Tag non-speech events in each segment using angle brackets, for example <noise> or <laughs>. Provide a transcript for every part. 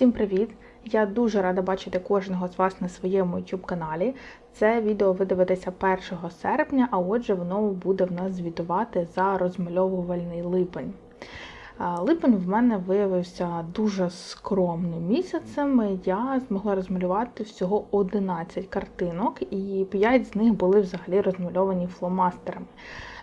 Всім привіт! Я дуже рада бачити кожного з вас на своєму YouTube каналі. Це відео ви дивитеся 1 серпня, а отже, воно буде в нас звітувати за розмальовувальний липень. Липень в мене виявився дуже скромним місяцем. Я змогла розмалювати всього 11 картинок, і 5 з них були взагалі розмальовані фломастерами.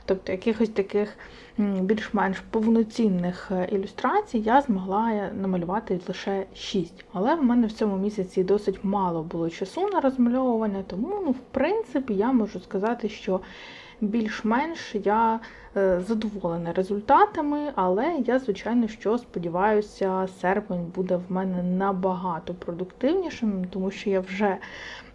Тобто якихось таких більш-менш повноцінних е, ілюстрацій я змогла е, намалювати лише 6. Але в мене в цьому місяці досить мало було часу на розмальовування, тому, ну, в принципі, я можу сказати, що більш-менш я е, задоволена результатами, але я, звичайно, що сподіваюся, серпень буде в мене набагато продуктивнішим, тому що я вже,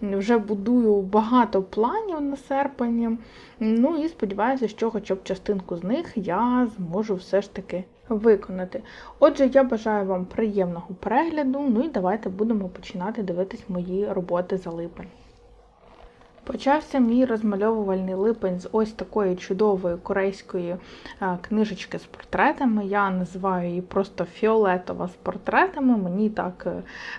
вже будую багато планів на серпень. Ну і сподіваюся, що хоча б частинку з них я зможу все ж таки виконати. Отже, я бажаю вам приємного перегляду. Ну і давайте будемо починати дивитись мої роботи за липень. Почався мій розмальовувальний липень з ось такої чудової корейської е, книжечки з портретами. Я називаю її просто фіолетова з портретами. Мені так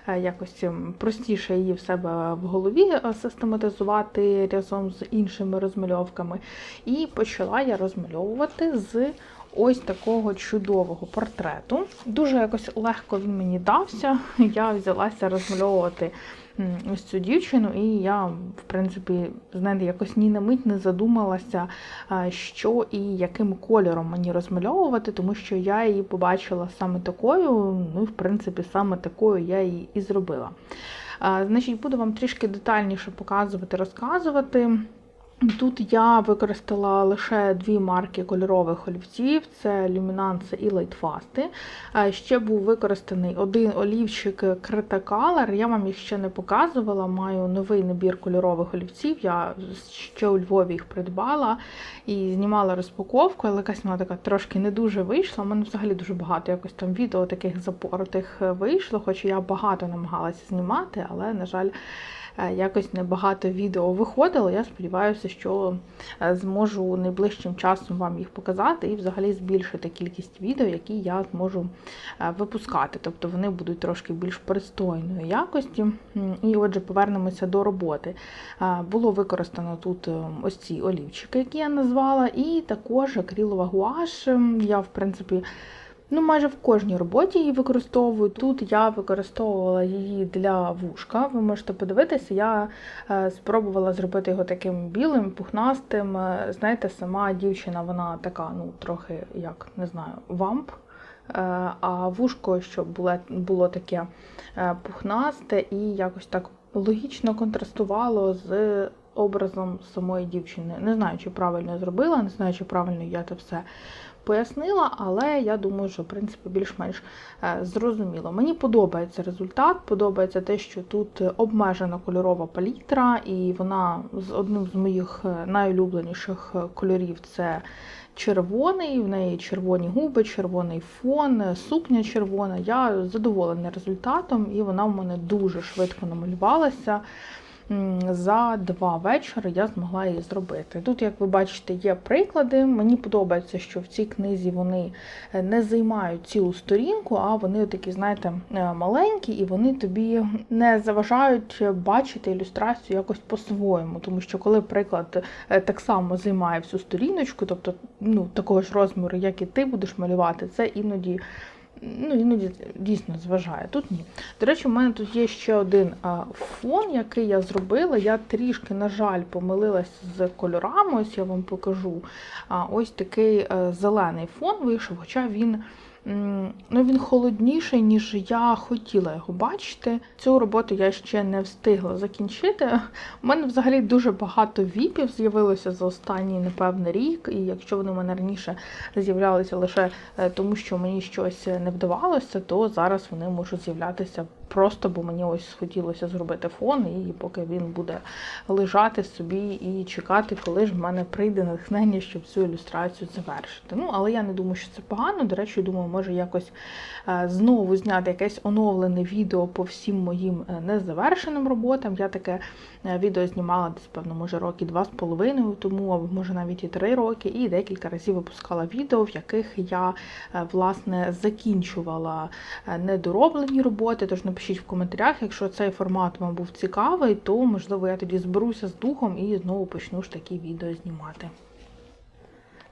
е, якось простіше її в себе в голові е, систематизувати разом з іншими розмальовками. І почала я розмальовувати з ось такого чудового портрету. Дуже якось легко він мені дався. <laughs> Я взялася розмальовувати ось цю дівчину, і я, в принципі, знаєте, якось ні на мить не задумалася, що і яким кольором мені розмальовувати, тому що я її побачила саме такою, ну і в принципі саме такою я її і зробила. Значить, буду вам трішки детальніше показувати, розказувати. Тут я використала лише дві марки кольорових олівців: це Luminance і Lightfast. Ще був використаний один олівчик Cretacolor, Я вам їх ще не показувала. Маю новий набір кольорових олівців. Я ще у Львові їх придбала і знімала розпаковку, але якась вона така трошки не дуже вийшла. У мене взагалі дуже багато якось там відео таких запоротих вийшло, хоч я багато намагалася знімати, але, на жаль, Е, якось небагато відео виходило. Я сподіваюся, що е, зможу найближчим часом вам їх показати і взагалі збільшити кількість відео, які я зможу е, випускати. Тобто вони будуть трошки більш пристойної якості. І отже, повернемося до роботи. Було використано тут ось ці олівчики, які я назвала, і також акрилова гуаш. Я, в принципі, Ну, майже в кожній роботі її використовую. Тут я використовувала її для вушка. Ви можете подивитися, я е, спробувала зробити його таким білим, пухнастим. Е, знаєте, сама дівчина, вона така, ну, трохи, як не знаю, вамп. Е, а вушко, щоб було було таке пухнасте і якось так логічно контрастувало з образом самої дівчини. Не знаю, чи правильно я зробила, не знаю, чи правильно я це все пояснила, але я думаю, що в принципі більш-менш е, зрозуміло. Мені подобається результат, подобається те, що тут обмежена кольорова палітра, і вона з одним з моїх е, найулюбленіших е, кольорів це червоний, в неї червоні губи, червоний фон, сукня червона. Я задоволена результатом, і вона в мене дуже швидко намалювалася за два вечори я змогла її зробити. Тут, як ви бачите, є приклади. Мені подобається, що в цій книзі вони е, не займають цілу сторінку, а вони такі, знаєте, е, маленькі, і вони тобі не заважають бачити ілюстрацію якось по-своєму. Тому що, коли приклад е, так само займає всю сторіночку, тобто ну, такого ж розміру, як і ти будеш малювати, це іноді ну, іноді дійсно зважає. Тут ні. До речі, у мене тут є ще один фон, який я зробила. Я трішки, на жаль, помилилась з кольорами. Ось я вам покажу. Ось такий е, зелений фон вийшов, хоча він ну, він холодніший, ніж я хотіла його бачити. Цю роботу я ще не встигла закінчити. У мене взагалі дуже багато віпів з'явилося за останній, напевне, рік, і якщо вони в мене раніше з'являлися лише е, тому, що мені щось не вдавалося, то зараз вони можуть з'являтися просто, бо мені ось хотілося зробити фон, і поки він буде лежати собі і чекати, коли ж в мене прийде натхнення, щоб цю ілюстрацію завершити. Ну, але я не думаю, що це погано. До речі, думаю, може якось е, знову зняти якесь оновлене відео по всім моїм е, незавершеним роботам. Я таке е, відео знімала десь, певно, може, роки два з половиною тому, або може навіть і три роки, і декілька разів випускала відео, в яких я власне закінчувала недороблені роботи. Тож напишіть в коментарях, якщо цей формат вам був цікавий, то можливо я тоді зберуся з духом і знову почну ж такі відео знімати.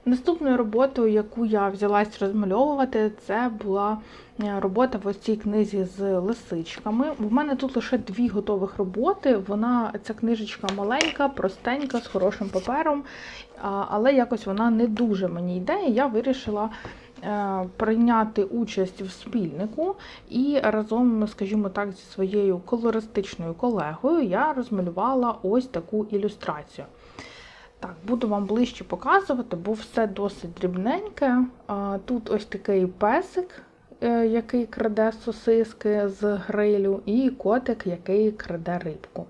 Наступною роботою, яку я взялась розмальовувати, це була е, робота в цій книзі з лисичками. В мене тут лише дві готових роботи. Вона ця книжечка маленька, простенька, з хорошим папером, але якось вона не дуже мені йде. І я вирішила прийняти участь в спільнику і разом, скажімо так, зі своєю колористичною колегою я розмалювала ось таку ілюстрацію. Так, буду вам ближче показувати, бо все досить дрібненьке. Тут ось такий песик, е, який краде сосиски з грилю, і котик, який краде рибку.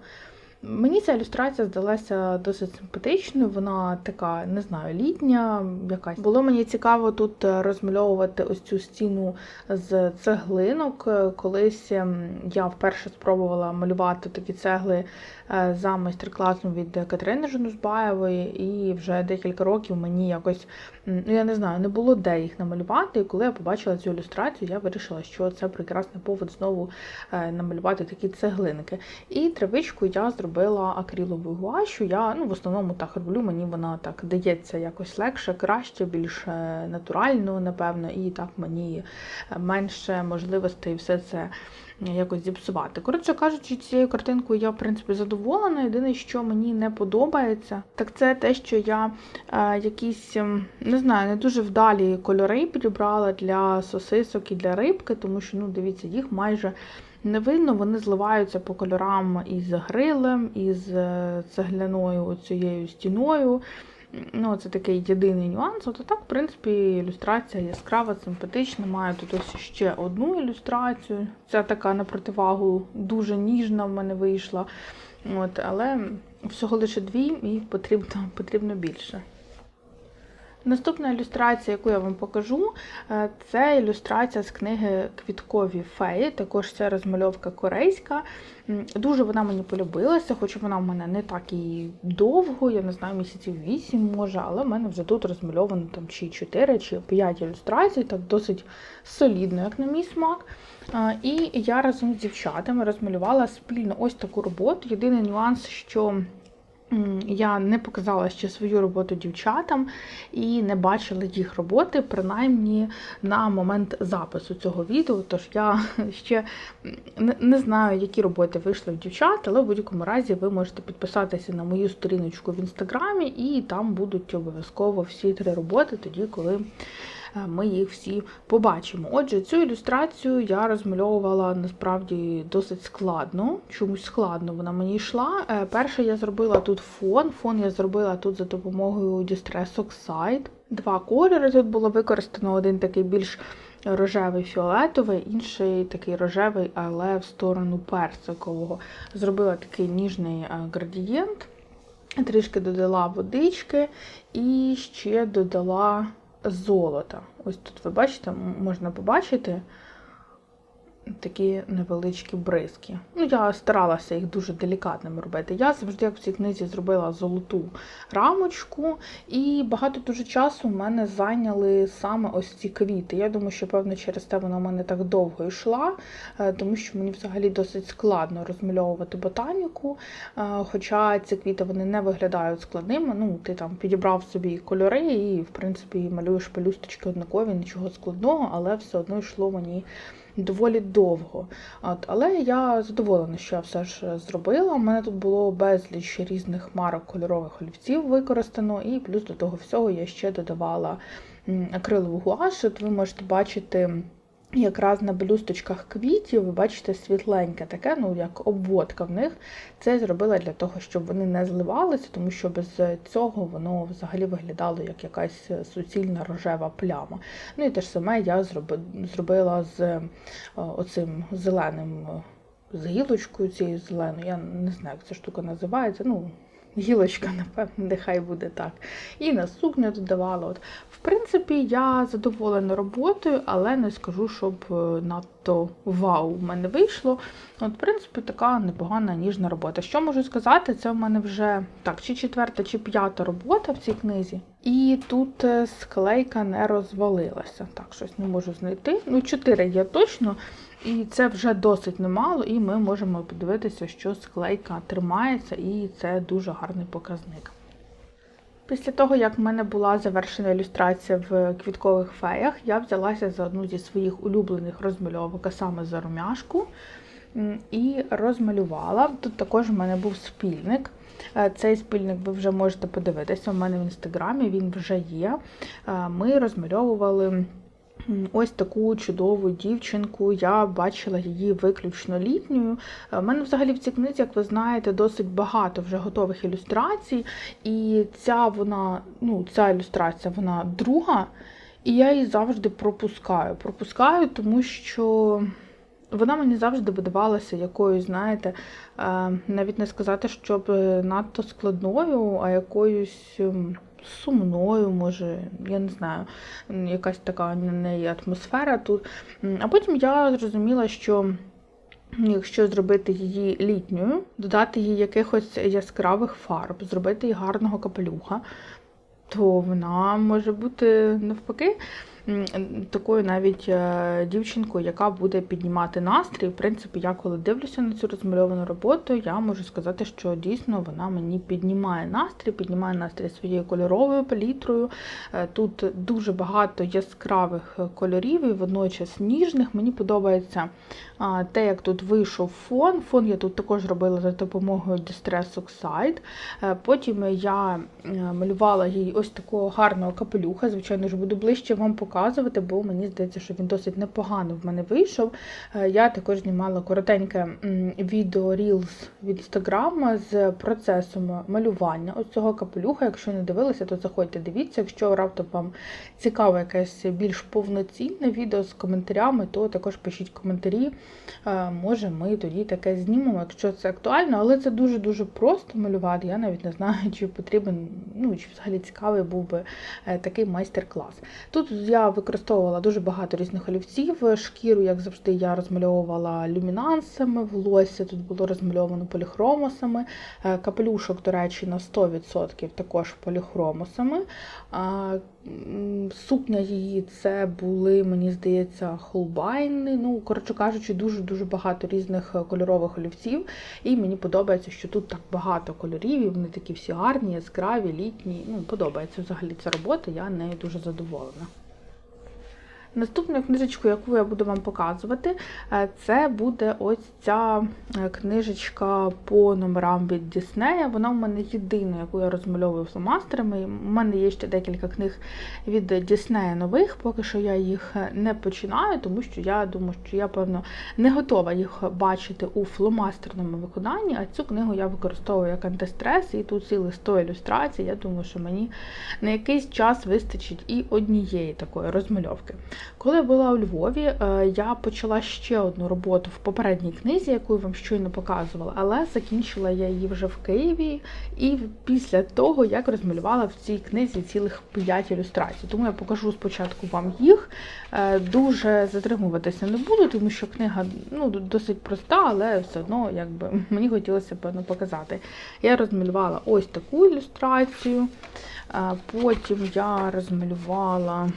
Мені ця ілюстрація здалася досить симпатичною, вона така, не знаю, літня якась. Було мені цікаво тут розмальовувати ось цю стіну з цеглинок. Колись ем, я вперше спробувала малювати такі цегли е, за майстер-класом від Катерини Жунусбаєвої, і вже декілька років мені якось, ну я не знаю, не було де їх намалювати. І коли я побачила цю ілюстрацію, я вирішила, що це прекрасний повод знову е, намалювати такі цеглинки. І травичку я зробила акриловою гуашю. Я ну, в основному так роблю, мені вона так дається якось легше, краще, більш е, натурально, напевно, і так мені е, менше можливостей все це якось зіпсувати. Коротше кажучи, цією картинкою я, в принципі, задоволена. Єдине, що мені не подобається, так це те, що я е, якісь, не знаю, не дуже вдалі кольори підібрала для сосисок і для рибки, тому що, ну, дивіться, їх майже не видно, вони зливаються по кольорам із грилем, із е, цегляною цією стіною. Ну, це такий єдиний нюанс. От так, в принципі, ілюстрація яскрава, симпатична. Маю тут ось ще одну ілюстрацію. Ця така на противагу дуже ніжна в мене вийшла. От, Але всього лише дві і потрібно, потрібно більше. Наступна ілюстрація, яку я вам покажу, е, це ілюстрація з книги Квіткові феї. Також ця розмальовка корейська. Дуже вона мені полюбилася, хоч вона в мене не так і довго, я не знаю, місяців 8 може, але в мене вже тут розмальовано там чи 4, чи 5 ілюстрацій, так досить солідно, як на мій смак. І я разом з дівчатами розмалювала спільно ось таку роботу. Єдиний нюанс, що Я не показала ще свою роботу дівчатам і не бачила їх роботи, принаймні на момент запису цього відео. Тож я <laughs> ще не- знаю, які роботи вийшли в дівчат, але в будь-якому разі ви можете підписатися на мою сторіночку в інстаграмі, і там будуть обов'язково всі три роботи, тоді, коли ми їх всі побачимо. Отже, цю ілюстрацію я розмальовувала насправді досить складно. Чомусь складно вона мені йшла. Е, Перше я зробила тут фон. Фон я зробила тут за допомогою Distress Oxide. Два кольори тут було використано один такий більш рожевий фіолетовий, інший такий рожевий, але в сторону персикового. Зробила такий ніжний е, градієнт. Трішки додала водички і ще додала золота. Ось тут ви бачите, можна побачити такі невеличкі бризки. Ну, я старалася їх дуже делікатними робити. Я завжди, як в цій книзі, зробила золоту рамочку, і багато дуже часу в мене зайняли саме ось ці квіти. Я думаю, що певно через те вона в мене так довго йшла, е, тому що мені взагалі досить складно розмальовувати ботаніку. Е, Хоча ці квіти вони не виглядають складними. Ну, ти там підібрав собі кольори і, в принципі, малюєш пелюсточки однакові, нічого складного, але все одно йшло мені доволі довго. От, але я задоволена, що я все ж зробила. У мене тут було безліч різних марок кольорових олівців використано, і плюс до того всього я ще додавала акрилову гуаш. От ви можете бачити. Якраз на блюсточках квітів, ви бачите, світленьке таке, ну як обводка в них. Це зробила для того, щоб вони не зливалися, тому що без цього воно взагалі виглядало як якась суцільна рожева пляма. Ну і те ж саме я зробила з е, оцим зеленим, е, з гілочкою цією зеленою. Я не знаю, як ця штука називається. Ну, Гілочка, напевно, нехай буде так. І на сукню додавала. От. В принципі, я задоволена роботою, але не скажу, щоб е, надто вау в мене вийшло. От, в принципі, така непогана ніжна робота. Що можу сказати, це в мене вже так, чи четверта, чи п'ята робота в цій книзі. І тут е, склейка не розвалилася. Так, щось не можу знайти. Ну, чотири є точно. І це вже досить немало, і ми можемо подивитися, що склейка тримається, і це дуже гарний показник. Після того, як в мене була завершена ілюстрація в квіткових феях, я взялася за одну зі своїх улюблених розмальовок, а саме за румяшку, і розмалювала. Тут також в мене був спільник. Е, Цей спільник ви вже можете подивитися. У мене в інстаграмі він вже є. Е, Ми розмальовували. Ось таку чудову дівчинку. Я бачила її виключно літньою. У мене взагалі в цій книзі, як ви знаєте, досить багато вже готових ілюстрацій. І ця вона, ну, ця ілюстрація, вона друга, і я її завжди пропускаю. Пропускаю, тому що вона мені завжди видавалася якоюсь, знаєте, е, навіть не сказати, щоб е, надто складною, а якоюсь. Сумною, може, я не знаю, якась така на неї атмосфера тут. А потім я зрозуміла, що якщо зробити її літньою, додати їй якихось яскравих фарб, зробити їй гарного капелюха, то вона може бути навпаки такою навіть е, дівчинкою, яка буде піднімати настрій. В принципі, я коли дивлюся на цю розмальовану роботу, я можу сказати, що дійсно вона мені піднімає настрій, піднімає настрій своєю кольоровою палітрою. Е, Тут дуже багато яскравих е, кольорів і водночас ніжних. Мені подобається те, як тут вийшов фон. Фон я тут також робила за допомогою Distress Oxide. Е, Потім я е, малювала їй ось такого гарного капелюха. Звичайно ж, буду ближче вам показувати, бо мені здається, що він досить непогано в мене вийшов. Е, Я також знімала коротеньке відео Reels від Instagram з процесом малювання ось цього капелюха. Якщо не дивилися, то заходьте, дивіться. Якщо раптом вам цікаво якесь більш повноцінне відео з коментарями, то також пишіть коментарі. Е, Може, ми тоді таке знімемо, якщо це актуально, але це дуже-дуже просто малювати. Я навіть не знаю, <laughs> чи потрібен, ну чи взагалі цікавий був би е, такий майстер-клас. Тут я використовувала дуже багато різних олівців. Шкіру, як завжди, я розмальовувала люмінансами, волосся тут було розмальовано поліхромосами. Е, Капелюшок, до речі, на 100% також поліхромосами. Сукня її це були, мені здається, холбайни. Ну, коротше кажучи, дуже-дуже багато різних е, кольорових олівців. І мені подобається, що тут так багато кольорів, і вони такі всі гарні, яскраві, літні. Ну, подобається взагалі ця робота, я нею дуже задоволена. Наступну книжечку, яку я буду вам показувати, е, це буде ось ця е, книжечка по номерам від Діснея. Вона в мене єдина, яку я розмальовую фломастерами. У мене є ще декілька книг від Діснея нових, поки що я їх е, не починаю, тому що я думаю, що я, певно, не готова їх бачити у фломастерному виконанні, а цю книгу я використовую як антистрес, і тут цілих 100 ілюстрацій. Я думаю, що мені на якийсь час вистачить і однієї такої розмальовки. Коли я була у Львові, е, я почала ще одну роботу в попередній книзі, яку я вам щойно показувала, але закінчила я її вже в Києві і після того, як розмалювала в цій книзі цілих 5 ілюстрацій. Тому я покажу спочатку вам їх. Е, Дуже затримуватися не буду, тому що книга ну, досить проста, але все одно якби, <laughs> мені хотілося певно показати. Я розмалювала ось таку ілюстрацію, потім я розмалювала.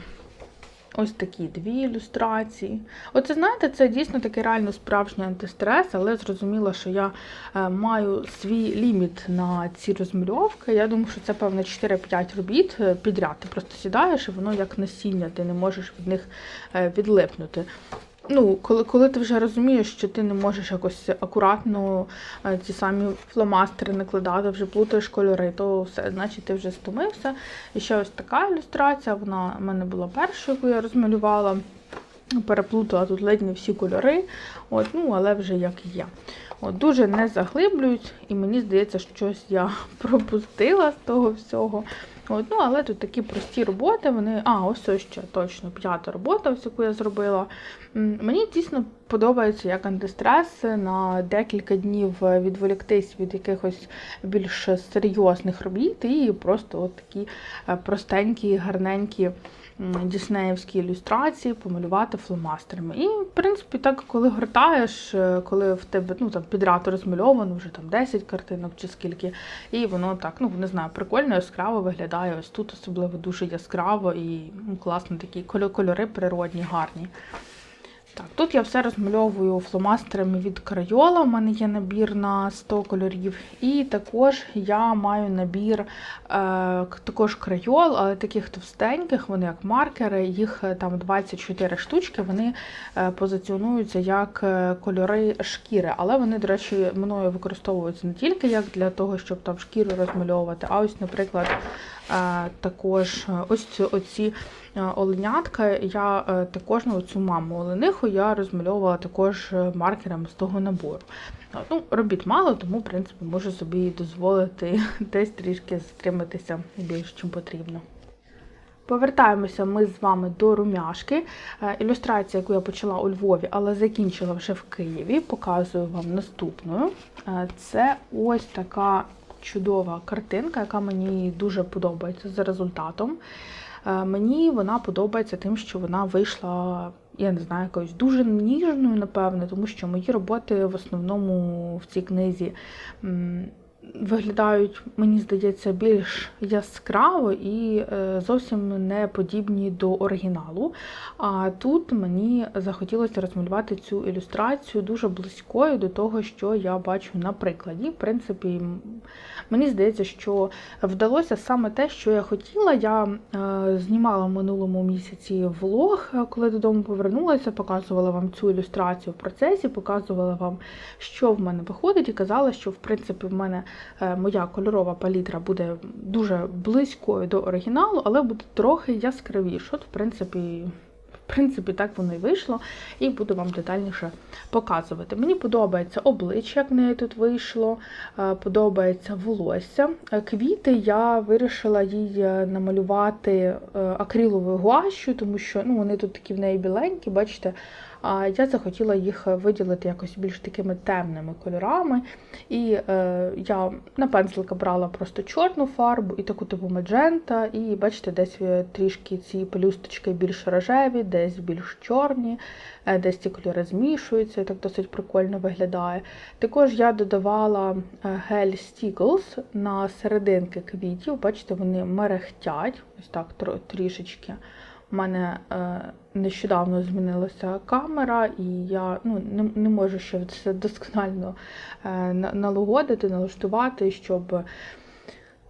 Ось такі дві ілюстрації. Оце, знаєте, це дійсно такий реально справжній антистрес, але зрозуміла, що я е, маю свій ліміт на ці розмальовки. Я думаю, що це, певно, 4-5 робіт е, підряд. Ти просто сідаєш і воно як насіння, ти не можеш від них е, відлипнути. Ну, коли, коли ти вже розумієш, що ти не можеш якось акуратно е, ці самі фломастери накладати, вже плутаєш кольори, то все, значить ти вже стомився. І ще ось така ілюстрація, вона в мене була першою, яку я розмалювала. Переплутала тут ледь не всі кольори, от, ну, але вже як є. От, Дуже не заглиблюють, і мені здається, щось я <laughs> пропустила з того всього. От, ну, але тут такі прості роботи, вони. А, ось ось ще точно п'ята робота, ось яку я зробила. Мені дійсно подобається як антистрес на декілька днів відволіктись від якихось більш серйозних робіт і просто от такі е, простенькі, гарненькі діснеївські ілюстрації помалювати фломастерами. І, в принципі, так, коли гортаєш, е, коли в тебе ну, там, підряд розмальовано, вже там 10 картинок чи скільки, і воно так, ну не знаю, прикольно, яскраво виглядає. Ось тут особливо дуже яскраво і ну, класно такі кольо- кольори природні, гарні. Так, тут я все розмальовую фломастерами від Крайола. У мене є набір на 100 кольорів. І також я маю набір е, також крайол, але таких товстеньких, вони як маркери, їх е, там 24 штучки, вони е, позиціонуються як е, кольори шкіри. Але вони, до речі, мною використовуються не тільки як для того, щоб там шкіру розмальовувати, а ось, наприклад, е, також ось ці- оці оленятка. Я е, також ну, цю маму олениху я розмальовувала також е, маркерами з того набору. Е, Ну, робіт мало, тому в принципі можу собі дозволити <laughs> десь трішки затриматися більше, чим потрібно. Повертаємося ми з вами до румяшки. Е, Ілюстрація, яку я почала у Львові, але закінчила вже в Києві. Показую вам наступною. Е, Це ось така чудова картинка, яка мені дуже подобається за результатом. Е, Мені вона подобається тим, що вона вийшла, я не знаю, якоюсь дуже ніжною, напевне, тому що мої роботи в основному в цій книзі виглядають, мені здається, більш яскраво і е, зовсім не подібні до оригіналу. А тут мені захотілося розмалювати цю ілюстрацію дуже близькою до того, що я бачу на прикладі. В принципі, мені здається, що вдалося саме те, що я хотіла. Я е, знімала в минулому місяці влог, е, коли додому повернулася, показувала вам цю ілюстрацію в процесі, показувала вам, що в мене виходить, і казала, що в принципі в мене моя кольорова палітра буде дуже близькою до оригіналу, але буде трохи яскравіше. От, в принципі. В принципі, так воно і вийшло, і буду вам детальніше показувати. Мені подобається обличчя, як в неї тут вийшло, е, подобається волосся. Е, Квіти я вирішила їй е, намалювати е, акриловою гуашю, тому що ну, вони тут такі в неї біленькі, бачите. А я захотіла їх виділити якось більш такими темними кольорами. І е, я на пензлика брала просто чорну фарбу і таку типу маджента. І бачите, десь е, трішки ці пелюсточки більш рожеві, десь більш чорні, е, десь ці кольори змішуються, і так досить прикольно виглядає. Також я додавала е, гель Stickles на серединки квітів. Бачите, вони мерехтять, ось так трішечки. У мене е, нещодавно змінилася камера, і я ну, не, не можу ще це досконально е, налагодити, налаштувати, щоб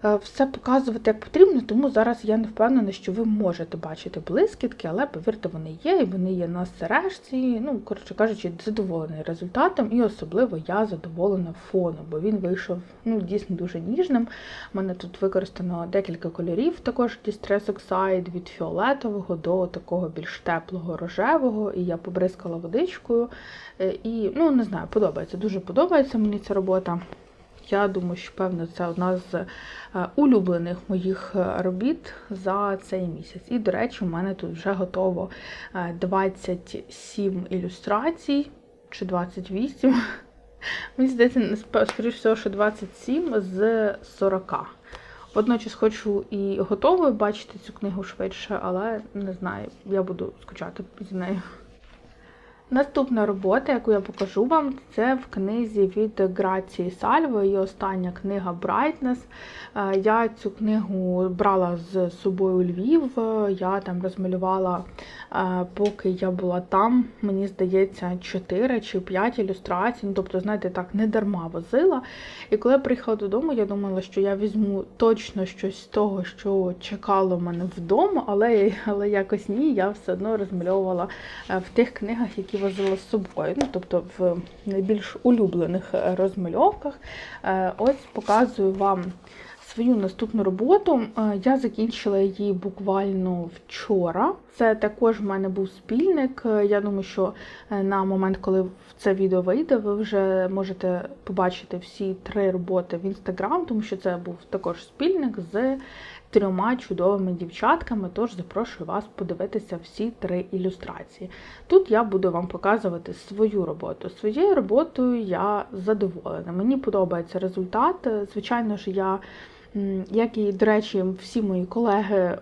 все показувати як потрібно. Тому зараз я не впевнена, що ви можете бачити блискітки, але повірте, вони є, і вони є на сережці. Ну, коротше кажучи, задоволений результатом, і особливо я задоволена фоном, бо він вийшов ну, дійсно дуже ніжним. У мене тут використано декілька кольорів, також Distress Oxide від фіолетового до такого більш теплого рожевого, і я побризкала водичкою. Е, І ну не знаю, подобається. Дуже подобається мені ця робота. Я думаю, що певно це одна з е, улюблених моїх е, робіт за цей місяць. І, до речі, у мене тут вже готово е, 27 ілюстрацій чи 28. Мені здається, скоріш всього, що 27 з 40. Водночас хочу і готовою бачити цю книгу швидше, але не знаю, я буду скучати за нею. Наступна робота, яку я покажу вам, це в книзі від Грації Сальво, її остання книга Brightness. Е, Я цю книгу брала з собою у Львів. Я там розмалювала, е, поки я була там, мені здається, 4 чи 5 ілюстрацій. Ну, тобто, знаєте, так не дарма возила. І коли я приїхала додому, я думала, що я візьму точно щось з того, що чекало мене вдома, але, але якось ні, я все одно розмальовувала е, в тих книгах, які возила з собою. Ну, тобто в найбільш улюблених е, розмальовках. Е, Ось показую вам свою наступну роботу. Е, Я закінчила її буквально вчора. Це також в мене був спільник. Я думаю, що на момент, коли це відео вийде, ви вже можете побачити всі три роботи в інстаграм, тому що це був також спільник з трьома чудовими дівчатками. Тож запрошую вас подивитися всі три ілюстрації. Тут я буду вам показувати свою роботу. Своєю роботою я задоволена. Мені подобається результат. Звичайно ж, я. Як і, до речі, всі мої колеги е,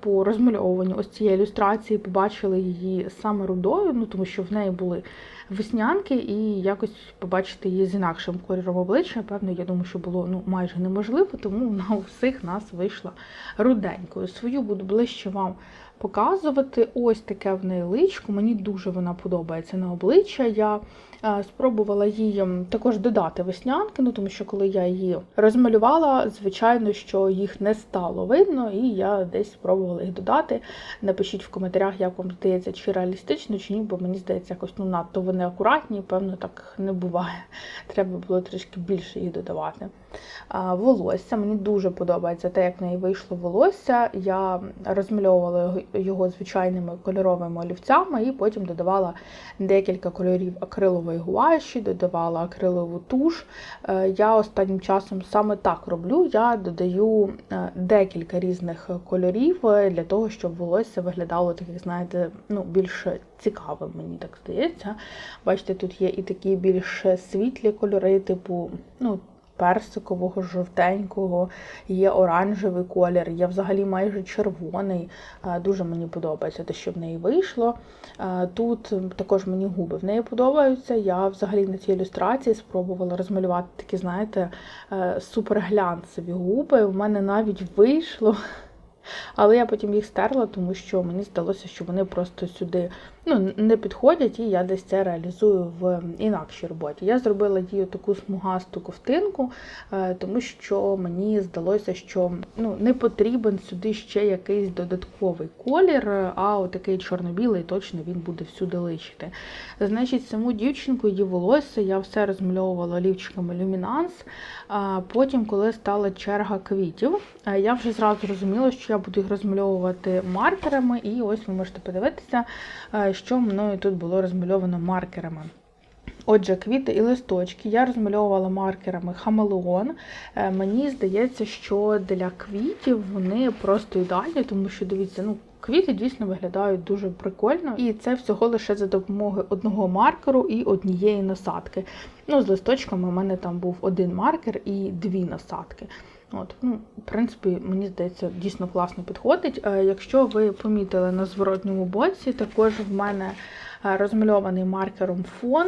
по розмальовуванню ось цієї ілюстрації побачили її саме рудою, ну тому що в неї були веснянки, і якось побачити її з інакшим кольором обличчя. Певно, я думаю, що було ну майже неможливо, тому вона у всіх нас вийшла руденькою. Свою буду ближче вам показувати. Ось таке в неї личко. Мені дуже вона подобається на обличчя. Я е, спробувала їй м, також додати веснянки, ну тому що коли я її розмалювала, звичайно, що їх не стало видно, і я десь спробувала їх додати. Напишіть в коментарях, як вам здається, чи реалістично, чи ні, бо мені здається, якось ну надто вони акуратні, певно, так не буває. Треба було трішки більше їх додавати. Волосся мені дуже подобається те, як в неї вийшло волосся. Я розмальовувала його- його звичайними кольоровими олівцями і потім додавала декілька кольорів акрилової гуаші, додавала акрилову туш. Е, Я останнім часом саме так роблю. Я додаю е, декілька різних кольорів е, для того, щоб волосся виглядало таких, знаєте, ну, більш цікавим, мені так здається. Бачите, тут є і такі більш світлі кольори, типу, ну, персикового, жовтенького, є оранжевий колір, є взагалі майже червоний. Е, Дуже мені подобається те, що в неї вийшло. Е, Тут також мені губи в неї подобаються. Я взагалі на цій ілюстрації спробувала розмалювати такі, знаєте, е, суперглянцеві губи. У мене навіть вийшло. Але я потім їх стерла, тому що мені здалося, що вони просто сюди ну, не підходять, і я десь це реалізую в інакшій роботі. Я зробила їй таку смугасту ковтинку, е, тому що мені здалося, що ну, не потрібен сюди ще якийсь додатковий колір, а отакий чорно-білий точно він буде всюди личити. Значить, саму дівчинку, її волосся я все розмальовувала олівчиками люмінанс. Потім, коли стала черга квітів, е, я вже зразу розуміла, що я буду їх розмальовувати маркерами, і ось ви можете подивитися, е, що мною тут було розмальовано маркерами. Отже, квіти і листочки я розмальовувала маркерами хамелеон. Е, Мені здається, що для квітів вони просто ідеальні, тому що дивіться, ну. Квіти дійсно виглядають дуже прикольно, і це всього лише за допомогою одного маркеру і однієї насадки. Ну, з листочками у мене там був один маркер і дві насадки. От, ну, в принципі, мені здається, дійсно класно підходить. Е, Якщо ви помітили на зворотньому боці, також в мене е, розмальований маркером фон.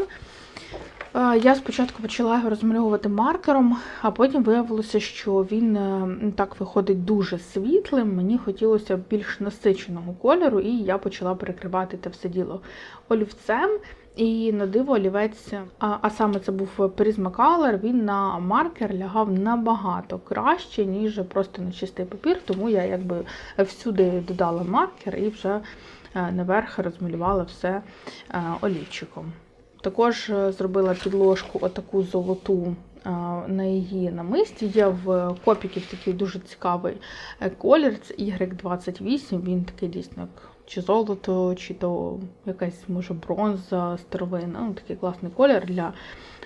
Е, Я спочатку почала його розмальовувати маркером, а потім виявилося, що він так виходить дуже світлим. Мені хотілося більш насиченого кольору, і я почала перекривати те все діло олівцем. І на диво олівець, а, а саме це був Prismacolor, він на маркер лягав набагато краще, ніж просто на чистий папір, тому я якби всюди додала маркер і вже е, наверх розмалювала все е, олівчиком. Також е, зробила підложку отаку золоту на її намисті. Є в копіків такий дуже цікавий колір. Це Y28. Він такий дійсно як чи золото, чи то якась може бронза старовина. Ну, такий класний колір для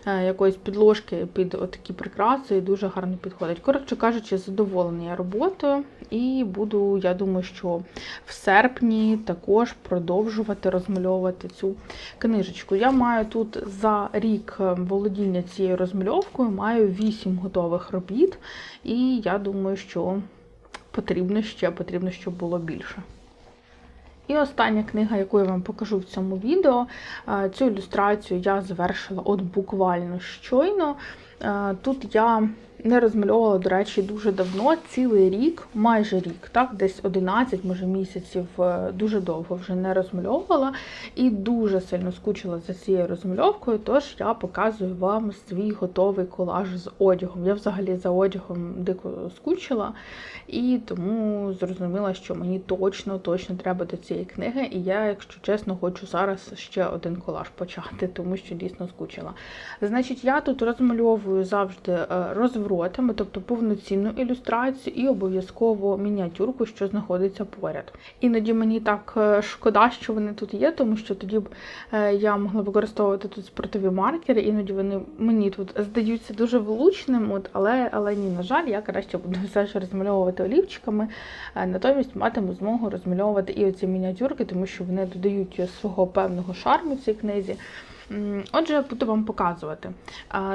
е, якоїсь підложки під отакі прикраси і дуже гарно підходить. Коротше кажучи, задоволена я роботою і буду, я думаю, що в серпні також продовжувати розмальовувати цю книжечку. Я маю тут за рік е, володіння цією розмальовкою, маю 8 готових робіт, і я думаю, що потрібно ще, потрібно, щоб було більше. І остання книга, яку я вам покажу в цьому відео, е, цю ілюстрацію я завершила от буквально щойно. Е, Тут я не розмальовувала, до речі, дуже давно, цілий рік, майже рік, так, десь 11, може місяців, е, дуже довго вже не розмальовувала і дуже сильно скучила за цією розмальовкою, тож я показую вам свій готовий колаж з одягом. Я взагалі за одягом дико скучила, і тому зрозуміла, що мені точно, точно треба до цієї книги. І я, якщо чесно, хочу зараз ще один колаж почати, <laughs> тому що дійсно скучила. Значить, я тут розмальовую завжди е, розворот розворотами, тобто повноцінну ілюстрацію і обов'язково мініатюрку, що знаходиться поряд. Іноді мені так е, шкода, що вони тут є, тому що тоді б е, я могла використовувати тут спортові маркери, іноді вони мені тут здаються дуже влучним, от, але, але ні, на жаль, я краще буду все ж розмальовувати олівчиками, е, натомість матиму змогу розмальовувати і оці мініатюрки, тому що вони додають свого певного шарму цій книзі. Отже, буду вам показувати.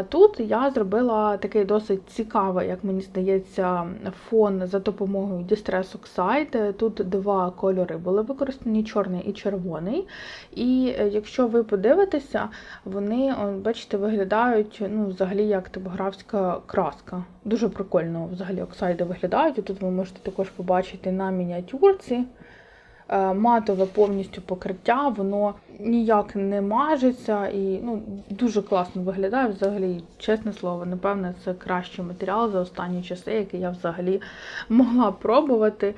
Тут я зробила такий досить цікавий, як мені здається, фон за допомогою Distress Oxide. Тут два кольори були використані: чорний і червоний. І е, якщо ви подивитеся, вони, бачите, виглядають ну, взагалі як типографська краска. Дуже прикольно взагалі оксайди виглядають. Тут ви можете також побачити на мініатюрці матове повністю покриття, воно ніяк не мажеться і ну, дуже класно виглядає. Взагалі, чесне слово, напевне, це кращий матеріал за останні часи, який я взагалі могла пробувати.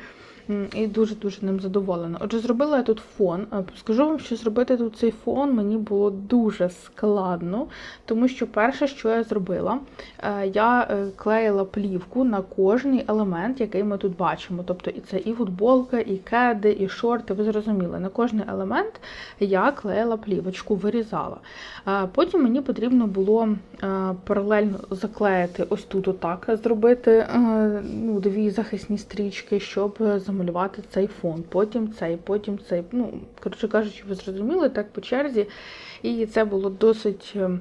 І дуже-дуже ним задоволена. Отже, зробила я тут фон. Е, Скажу вам, що зробити тут цей фон мені було дуже складно, тому що перше, що я зробила, е, я е, клеїла плівку на кожний елемент, який ми тут бачимо. Тобто і це і футболка, і кеди, і шорти. Ви зрозуміли, на кожний елемент я клеїла плівочку, вирізала. Потім мені потрібно було паралельно заклеїти ось тут, отак зробити ну, дві захисні стрічки, щоб е, замалювати цей фон. Потім цей, потім цей. Ну, коротше кажучи, ви зрозуміли, так по черзі. І це було досить. е,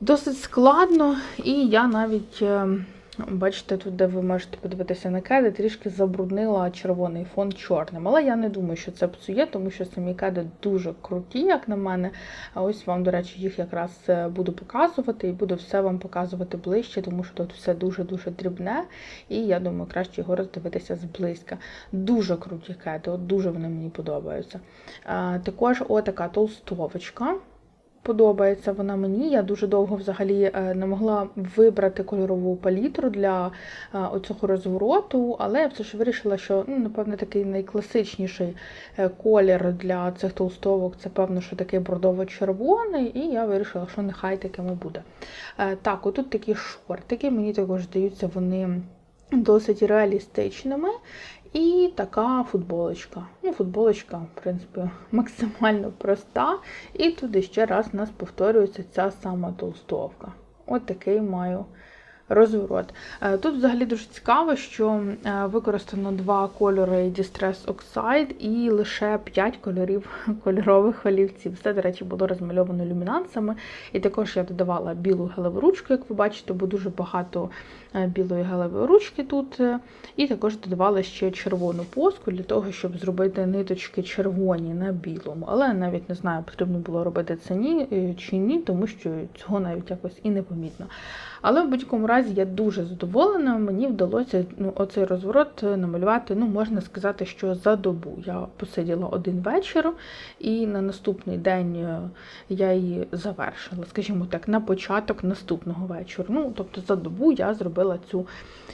Досить складно, і я навіть, е, бачите, тут, де ви можете подивитися на кеди, трішки забруднила червоний фон чорним. Але я не думаю, що це псує, тому що самі кеди дуже круті, як на мене. А ось вам, до речі, їх якраз е, буду показувати і буду все вам показувати ближче, тому що тут все дуже-дуже дрібне, і я думаю, краще його роздивитися зблизька. Дуже круті кеди, от дуже вони мені подобаються. Також отака толстовочка подобається вона мені. Я дуже довго взагалі е, не могла вибрати кольорову палітру для е, оцього розвороту, але я все ж вирішила, що ну, напевно такий найкласичніший е, колір для цих толстовок це певно, що такий бордово-червоний, і я вирішила, що нехай таким і буде. Так, отут такі шортики, мені також здаються вони. Досить реалістичними. І така футболочка. Ну, футболочка, в принципі, <laughs> максимально проста. І туди ще раз у нас повторюється ця сама толстовка. От такий маю розворот. Е, Тут взагалі дуже цікаво, що е, використано два кольори Distress Oxide і лише 5 кольорів <laughs> кольорових олівців. Все, до речі, було розмальовано люмінансами. І також я додавала білу гелеву ручку, як ви бачите, бо дуже багато білої гелевої ручки тут. е, І також додавала ще червону поску для того, щоб зробити ниточки червоні на білому. Але навіть не знаю, потрібно було робити це ні е, чи ні, тому що цього навіть якось і не помітно. Але в будь-якому разі я дуже задоволена. Мені вдалося ну, оцей розворот намалювати, ну, можна сказати, що за добу. Я посиділа один вечір, і на наступний день е, я її завершила, скажімо так, на початок наступного вечора. Ну, тобто за добу я зробила цю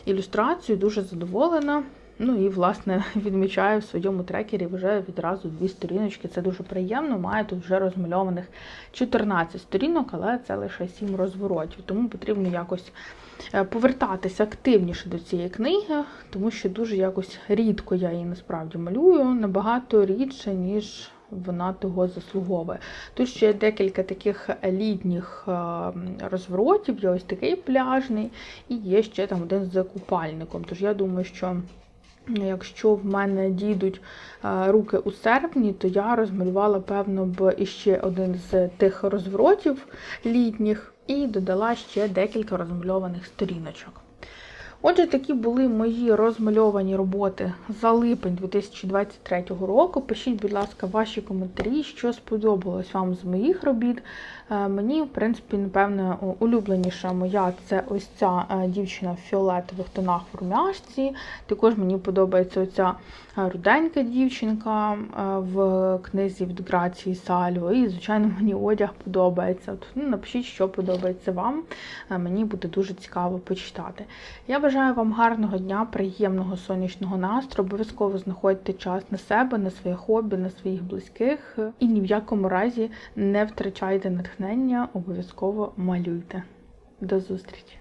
ілюстрацію, дуже задоволена. Ну і, власне, <laughs> відмічаю в своєму трекері вже відразу дві сторіночки. Це дуже приємно. Маю тут вже розмальованих 14 сторінок, але це лише 7 розворотів. Тому потрібно якось е, повертатися активніше до цієї книги, тому що дуже якось рідко я її насправді малюю, набагато рідше, ніж вона того заслуговує. Тут ще є декілька таких літніх е, розворотів, є ось такий пляжний, і є ще там один з купальником. Тож я думаю, що. Якщо в мене дійдуть е, руки у серпні, то я розмалювала, певно, б іще один з тих розворотів літніх і додала ще декілька розмальованих сторіночок. Отже, такі були мої розмальовані роботи за липень 2023 року. Пишіть, будь ласка, ваші коментарі, що сподобалось вам з моїх робіт. Е, Мені, в принципі, напевно, улюбленіша моя це ось ця е, дівчина в фіолетових тонах в румяшці. Також мені подобається оця е, руденька дівчинка в книзі від Грації Сальво. І, звичайно, мені одяг подобається. От, ну, напишіть, що подобається вам. Мені буде дуже цікаво почитати. Я бажаю вам гарного дня, приємного сонячного настрою. Обов'язково знаходьте час на себе, на своє хобі, на своїх близьких. І ні в якому разі не втрачайте натхнення, обов'язково малюйте. До зустрічі!